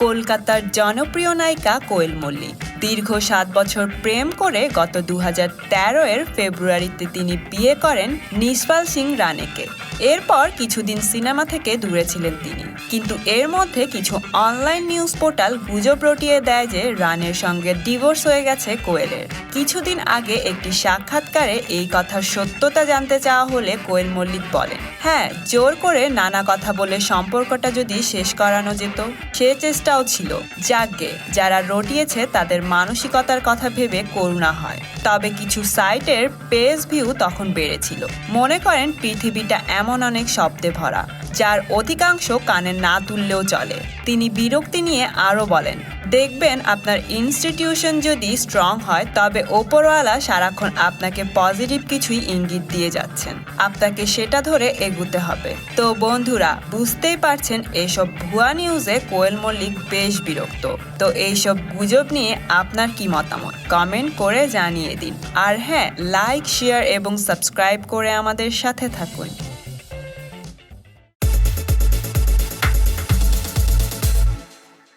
কলকাতার জনপ্রিয় নায়িকা কোয়েল মল্লিক। দীর্ঘ সাত বছর প্রেম করে গত দু এর ফেব্রুয়ারিতে তিনি বিয়ে করেন নিসপাল সিং রানেকে এরপর কিছুদিন সিনেমা থেকে দূরে ছিলেন তিনি। কিন্তু এর মধ্যে কিছু অনলাইন নিউজ পোর্টাল গুজব রটিয়ে দেয় যে রানের সঙ্গে ডিভোর্স হয়ে গেছে কোয়েলের। কিছুদিন আগে একটি সাক্ষাৎকারে এই কথার সত্যতা জানতে চাওয়া হলে কোয়েল মল্লিক বলেন হ্যাঁ জোর করে নানা কথা বলে সম্পর্কটা যদি শেষ করানো যেত, সে চেষ্টাও ছিল। যাকগে যারা রটিয়েছে তাদের মানসিকতার কথা ভেবে করুণা হয়। তবে কিছু সাইটের পেজ ভিউ তখন বেড়েছিল। মনে করেন পৃথিবীটা এমন অনেক শব্দে ভরা। যার অধিকাংশ কানে না তুললেও চলে। তিনি বিরক্তি নিয়ে আরও বলেন, দেখবেন আপনার ইনস্টিটিউশন যদি স্ট্রং হয়, তবে ওপরওয়ালা সারাক্ষণ আপনাকে পজিটিভ কিছুই ইঙ্গিত দিয়ে যাচ্ছেন। আপনাকে সেটা ধরে এগুতে হবে। তো বন্ধুরা, বুঝতেই পারছেন এসব ভুয়া নিউজে কোয়েল মল্লিক বেশ বিরক্ত। তো এইসব গুজব নিয়ে আপনার কি মতামত? কমেন্ট করে জানিয়ে দিন। আর হ্যাঁ লাইক শেয়ার এবং সাবস্ক্রাইব করে আমাদের সাথে থাকুন।